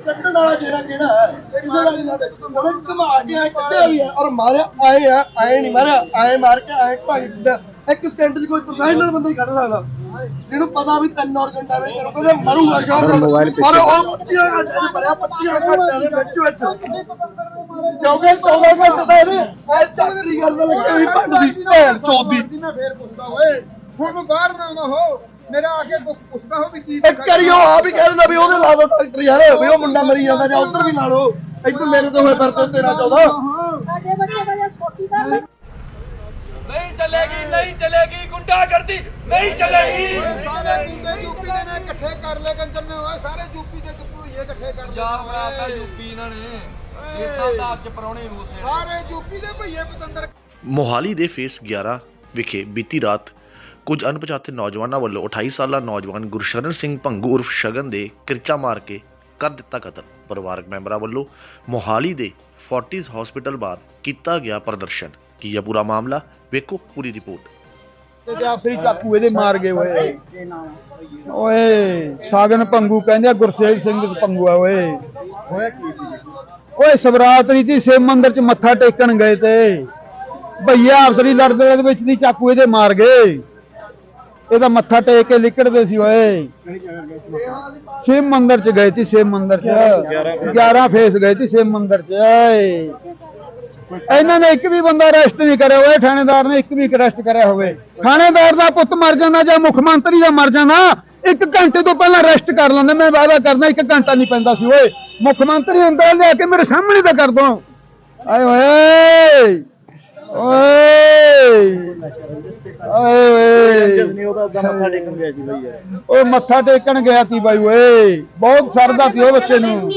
ਕੱਟਣ ਵਾਲਾ ਜਿਹੜਾ ਕਿਹੜਾ ਹੈ ਕਿਸੇ ਦਾ ਨਹੀਂ ਲੱਗਦਾ ਉਹਨੇ ਘੁਮਾ ਕੇ ਐ ਕੱਟਿਆ ਵੀ ਹੈ ਔਰ ਮਾਰਿਆ ਆਏ ਆ ਆਏ ਨਹੀਂ ਮਾਰਿਆ ਆਏ ਮਾਰ ਕੇ ਆਏ ਭਾਈ ਇੱਕ ਸਕਿੰਟ 'ਚ ਕੋਈ ਪ੍ਰੋਫੈਸ਼ਨਲ ਬੰਦਾ ਹੀ ਕੱਢ ਸਕਦਾ। ਜਿਹਨੂੰ ਪਤਾ ਵੀ ਤਿੰਨ ਔਰਗਨ ਡੈਮੇਜ ਕਰੋ ਕਹਿੰਦੇ ਮਰੂਗਾ ਨੂੰ ਪਰ ਉਹ 25 ਘੰਟੇ ਮਰਿਆ 25 ਘੰਟਿਆਂ ਦੇ ਵਿੱਚ ਵਿੱਚ। ਕਿਉਂਕਿ 14 ਘੰਟੇ ਦਾ ਇਹਨੇ ਐ ਚੱਕਰੀ ਗੱਲ ਲੱਗੀ ਹੋਈ ਪੰਡ ਦੀ ਭੈਣ ਚੋਦੀ। ਮੈਂ ਫੇਰ ਪੁੱਛਦਾ ਓਏ ਹੁਣ ਨੂੰ ਬਾਹਰ ਨਾ ਆਉਣਾ ਹੋ। ਮੇਰਾ ਆ ਕੇ ਦੁੱਖ ਪੁੱਛਦਾ ਹੋ ਵੀ ਕੀ ਇੱਕ ਵਾਰੀ ਉਹ ਆ ਵੀ ਕਹਿ ਦਿੰਦਾ ਵੀ ਉਹਦੇ ਲਾ ਦੋ ਫੈਕਟਰੀ ਯਾਰ ਵੀ ਉਹ ਮੁੰਡਾ ਮਰੀ ਜਾਂਦਾ ਜਾਂ ਉਧਰ ਵੀ ਲਾ ਲਓ ਇੱਧਰ ਮੇਰੇ ਤੋਂ ਹੋਏ ਵਰਤੋਂ ਤੇਰਾ 14 ਸਾਡੇ ਬੱਚੇ ਦਾ ਜੇ ਛੋਟੀ ਕਰ ਲੈ ਨਹੀਂ ਚਲੇਗੀ ਨਹੀਂ ਚਲੇਗੀ ਗੁੰਡਾਗਰਦੀ ਨਹੀਂ ਚਲੇਗੀ। ਸਾਰੇ ਗੁੰਡੇ ਯੂਪੀ ਦੇ ਨੇ ਇਕੱਠੇ ਕਰ ਲੈ ਕੰਜਰ ਨੇ ਓਏ ਸਾਰੇ ਯੂਪੀ ਦੇ ਭੁਈਏ ਇਕੱਠੇ ਕਰ ਲੈ ਪੰਜਾਬ ਬਣਾਤਾ ਯੂਪੀ ਇਹਨਾਂ ਨੇ। ਦੇਸਾਂ ਦਾ ਚ ਪਰੌਣੇ ਨੂੰ। ਉਸੇ ਸਾਰੇ ਯੂਪੀ ਦੇ ਭਈਏ ਪਤੰਦਰ। ਮੋਹਾਲੀ ਦੇ ਫੇਸ 11 ਵਿਖੇ ਬੀਤੀ ਰਾਤ ਕੁਝ ਅਣਪਛਾਤੇ ਨੌਜਵਾਨਾਂ ਵੱਲੋਂ 28 ਸਾਲਾ ਨੌਜਵਾਨ ਗੁਰਸ਼ਰਨ ਸਿੰਘ ਭੰਗੂ ਉਰਫ ਸ਼ਗਨ ਦੇ ਕਿਰਚਾ ਮਾਰ ਕੇ ਕਰ ਦਿੱਤਾ ਕਤਲ। ਪਰਿਵਾਰਕ ਮੈਂਬਰਾਂ ਵੱਲੋਂ ਮੋਹਾਲੀ ਦੇ ਫੋਰਟਿਸ ਹਸਪੀਟਲ ਬਾਹਰ ਕੀਤਾ ਗਿਆ ਪ੍ਰਦਰਸ਼ਨ। ਕੀ ਹੈ ਪੂਰਾ ਮਾਮਲਾ? ਵੇਖੋ ਪੂਰੀ ਰਿਪੋਰਟ। ਤੇ ਆਖਰੀ ਚਾਕੂ ਇਹਦੇ ਮਾਰ ਗਏ ਓਏ ਓਏ ਸਾਗਨ ਪੰਗੂ ਕਹਿੰਦੇ ਗੁਰਸੇਵ ਸਿੰਘ ਪੰਗੂ ਆ ਓਏ। ਹੋਇਆ ਕੀ ਸੀ? ਓਏ ਸਵਰਾਤਰੀ ਦੀ ਸ਼ਿਵ ਮੰਦਿਰ ਚ ਮੱਥਾ ਟੇਕਣ ਗਏ ਤੇ। ਭਈਆ ਅਫਸਰੀ ਲੜਦੇ ਦੇ ਵਿੱਚ ਦੀ ਚਾਕੂ ਇਹਦੇ ਮਾਰ ਗਏ। ਇਹਦਾ ਮੱਥਾ ਟੇਕ ਕੇ ਲਿਕੜਦੇ ਸੀ ਓਏ। ਸ਼ਿਵ ਮੰਦਿਰ ਚ ਗਏ ਸੀ ਸ਼ਿਵ ਮੰਦਿਰ ਚ। 11 ਫੇਸ ਗਏ ਸੀ ਸ਼ਿਵ ਮੰਦਿਰ ਚ, ਓਏ। ਇਹਨਾਂ ਨੇ ਇੱਕ ਵੀ ਬੰਦਾ ਅਰੈਸਟ ਨਹੀਂ ਕਰਿਆ ਹੋਇਆ ਥਾਣੇਦਾਰ ਨੇ ਇੱਕ ਵੀ ਅਰੈਸਟ ਕਰਿਆ ਹੋਵੇ। ਥਾਣੇਦਾਰ ਦਾ ਪੁੱਤ ਮਰ ਜਾਂਦਾ ਜਾਂ ਮੁੱਖ ਮੰਤਰੀ ਦਾ ਮਰ ਜਾਂਦਾ, ਇੱਕ ਘੰਟੇ ਤੋਂ ਪਹਿਲਾਂ ਅਰੈਸਟ ਕਰ ਲੈਂਦੇ। ਮੈਂ ਵਾਅਦਾ ਕਰਦਾ, ਇੱਕ ਘੰਟਾ ਨਹੀਂ ਪੈਂਦਾ ਸੀ, ਓਏ। ਮੁੱਖ ਮੰਤਰੀ ਅੰਦਰ ਲਿਆ ਕੇ ਮੇਰੇ ਸਾਹਮਣੇ ਤਾਂ ਕਰ ਦੋ। ਆਏ ਓਏ ਓਏ। ਆਏ ਓਏ। ਉਹ ਮੱਥਾ ਟੇਕਣ ਗਿਆ ਸੀ ਬਾਈ, ਓਏ। ਬਹੁਤ ਸਰਦਾ ਸੀ ਉਹ ਬੱਚੇ ਨੂੰ।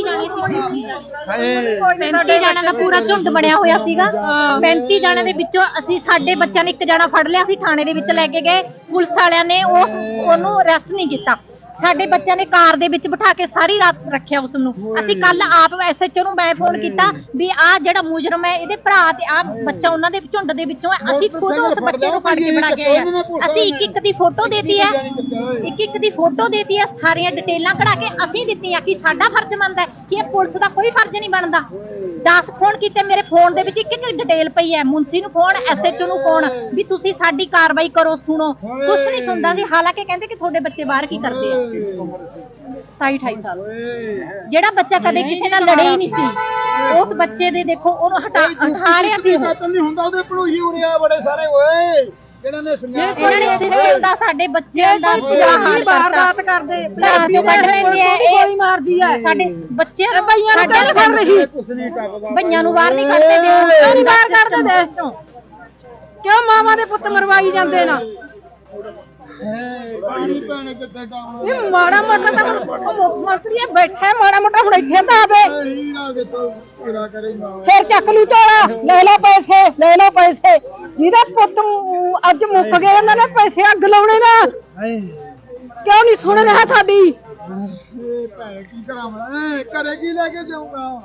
35 ਜਾਣਾਂ ਦਾ ਪੂਰਾ ਝੁੰਡ ਬਣਿਆ ਹੋਇਆ ਸੀਗਾ। 35 ਜਾਣਾਂ ਦੇ ਵਿੱਚੋਂ ਅਸੀਂ ਸਾਡੇ ਬੱਚਿਆਂ ਨੇ ਇੱਕ ਜਾਣਾ ਫੜ ਲਿਆ ਸੀ, ਥਾਣੇ ਦੇ ਵਿੱਚ ਲੈ ਕੇ ਗਏ। ਪੁਲਿਸ ਵਾਲਿਆਂ ਨੇ ਉਸ ਉਹਨੂੰ ਅਰੈਸਟ ਨਹੀਂ ਕੀਤਾ। ਸਾਡੇ ਬੱਚਿਆਂ ਨੇ ਕਾਰ ਦੇ ਵਿੱਚ ਬਿਠਾ ਕੇ ਸਾਰੀ ਰਾਤ ਰੱਖਿਆ ਉਸ ਨੂੰ ਅਸੀਂ ਕੱਲ ਆਪ ਐਸਐਚਓ ਨੂੰ ਮੈਂ ਫੋਨ ਕੀਤਾ ਵੀ ਆਹ ਜਿਹੜਾ ਮੁਜਰਮ ਹੈ ਇਹਦੇ ਭਰਾ ਤੇ ਆਹ ਬੱਚਾ ਉਹਨਾਂ ਦੇ ਝੁੰਡ ਦੇ ਵਿੱਚੋਂ ਹੈ। ਅਸੀਂ ਖੁਦ ਉਸ ਬੱਚੇ ਨੂੰ ਫੜ ਕੇ ਬਣਾ ਕੇ ਆਏ ਹਾਂ ਅਸੀਂ ਇੱਕ ਇੱਕ ਦੀ ਫੋਟੋ ਦੇਤੀ ਹੈ। ਇੱਕ ਇੱਕ ਦੀ ਫੋਟੋ ਦੇਤੀ ਹੈ। ਸਾਰੀਆਂ ਡਿਟੇਲਾਂ ਕਢਾ ਕੇ ਅਸੀਂ ਦਿੱਤੀਆਂ ਕਿ ਸਾਡਾ ਫਰਜ਼ ਬਣਦਾ ਹੈ ਕਿ ਇਹ ਪੁਲਿਸ ਦਾ ਕੋਈ ਫਰਜ਼ ਨਹੀਂ ਬਣਦਾ। 10 ਫੋਨ ਕੀਤੇ ਮੇਰੇ ਫੋਨ ਦੇ ਵਿੱਚ ਇੱਕ ਇੱਕ ਡਿਟੇਲ ਪਈ ਹੈ। ਮੁੰਸੀ ਨੂੰ ਫੋਨ ਐਸਐਚਓ ਨੂੰ ਫੋਨ ਵੀ ਤੁਸੀਂ ਸਾਡੀ ਕਾਰਵਾਈ ਕਰੋ ਸੁਣੋ। ਕੁਛ ਨਹੀਂ ਸੁਣਦਾ ਸੀ ਹਾਲਾਂਕਿ ਕਹਿੰਦੇ ਕਿ ਤੁਹਾਡੇ ਬੱਚੇ ਬਾਹਰ ਕੀ ਕਰਦੇ ਆ। 27 28 ਸਾਲ। ਜਿਹੜਾ ਬੱਚਾ ਕਦੇ ਕਿਸੇ ਨਾਲ ਲੜੇ ਹੀ ਨਹੀਂ ਸੀ ਉਸ ਬੱਚੇ ਦੇ ਦੇਖੋ ਉਹਨੂੰ ਹਟਾ ਹਟਾ ਰਿਹਾ ਸੀ ਉਹ। ਕਤਲ ਨਹੀਂ ਹੁੰਦਾ ਉਹਦੇ ਭੜੂਈ ਉਰਿਆ ਬੜੇ ਸਾਰੇ ਓਏ। ਇਹਨਾਂ ਨੇ ਸੁਣਿਆ ਇਹਨਾਂ ਨੇ ਸਿਸਟਮ ਦਾ ਸਾਡੇ ਬੱਚਿਆਂ ਦਾ ਕਰਤਾ। ਕਰਦੇ ਘਰਾਂ ਚੋਂ ਕੱਢ ਲੈਂਦੇ ਆ ਗੋਲੀ ਇਹ ਮਾਰਦੀ ਆ ਸਾਡੇ ਬੱਚਿਆਂ ਨੂੰ ਬਈਆਂ ਨੂੰ ਰਹੀ ਬਈਆਂ ਬਾਹਰ ਨਹੀਂ ਕੱਢਦੇ ਕਿਉਂ ਦਿਓ ਨਹੀਂ ਬਾਹਰ ਕੱਢਦੇ ਦੇਸ਼ ਤੋਂ ਕਿਉਂ ਮਾਵਾਂ ਦੇ ਪੁੱਤ ਮਰਵਾਈ ਜਾਂਦੇ ਨਾ? ਪਾਣੀ ਭੈਣ ਕਿੱਥੇ ਡਾਉਣਾ ਇਹ ਮਾੜਾ ਮੋਟਾ ਤਾਂ ਹੁਣ ਉਹ ਮੁੱਖ ਮੰਤਰੀ ਆ ਬੈਠਾ ਹੈ, ਮਾੜਾ ਮੋਟਾ ਹੁਣ ਇੱਥੇ ਤਾਂ ਆਵੇ। ਹੀ ਨਾ ਕਿਤੋਂ ਪੂਰਾ ਕਰੇ ਨਾ। ਫਿਰ ਚੱਕ ਲੂ ਝੋਲਾ ਲੈ ਲਓ ਪੈਸੇ ਲੈ ਲਓ ਪੈਸੇ। ਜਿਹਦਾ ਪੁੱਤ ਅੱਜ ਮੁੱਕ ਗਿਆ ਉਹਨਾਂ ਨੇ ਪੈਸੇ ਅੱਗ ਲਾਉਣੇ ਨਾ। ਕਿਉਂ ਨਹੀਂ ਸੁਣ ਰਿਹਾ ਸਾਡੀ? ਇਹ ਭੈਣ ਕੀ ਕਰਾਂ ਮੈਂ? ਘਰੇ ਕੀ ਲੈ ਕੇ ਜਾਊਂਗਾ?